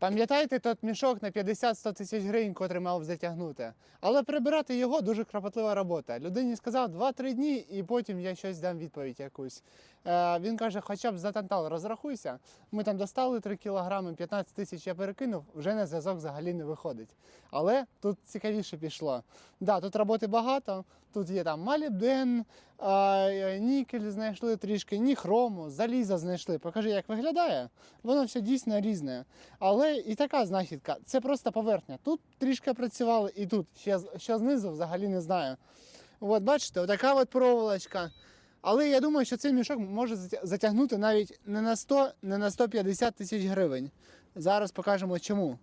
Пам'ятаєте тот мішок на 50-100 тисяч гривень, котрий мав затягнути? Але прибирати його дуже кропотлива робота. Людині сказав 2-3 дні, і потім я щось дам відповідь якусь. Е, він каже, хоча б за тантал розрахуйся. Ми там достали 3 кілограми, 15 тисяч я перекинув, вже на зв'язок взагалі не виходить. Але тут цікавіше пішло. Да, тут роботи багато, тут є там малібден, е, нікель знайшли трішки, ніхрому, заліза знайшли. Покажи, як виглядає. Воно все дійсно різне. Але і така знахідка, це просто поверхня. Тут трішки працювали, і тут ще, що знизу взагалі не знаю. От бачите, отака от проволочка. Але я думаю, що цей мішок може затягнути навіть не на 100, не на 150 тисяч гривень. Зараз покажемо чому.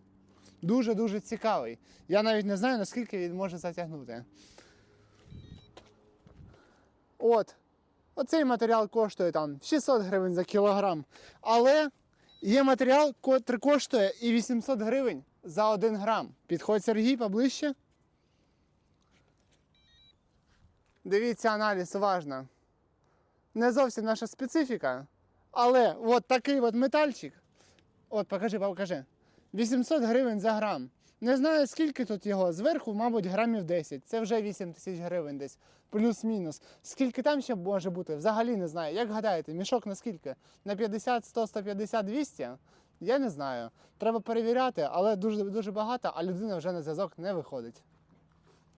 Дуже-дуже цікавий. Я навіть не знаю, наскільки він може затягнути. От. Оцей матеріал коштує там 600 гривень за кілограм. Але є матеріал, котрий коштує і 800 гривень за 1 грам. Підходь Сергій поближче. Дивіться аналіз уважно. Не зовсім наша специфіка, але от такий от метальчик. От, покажи, покажи. 800 гривень за грам. Не знаю, скільки тут його. Зверху, мабуть, грамів 10. Це вже 8 тисяч гривень десь. Плюс-мінус. Скільки там ще може бути? Взагалі не знаю. Як гадаєте, мішок на скільки? На 50, 100, 150, 200? Я не знаю. Треба перевіряти, але дуже дуже багато, а людина вже на зв'язок не виходить.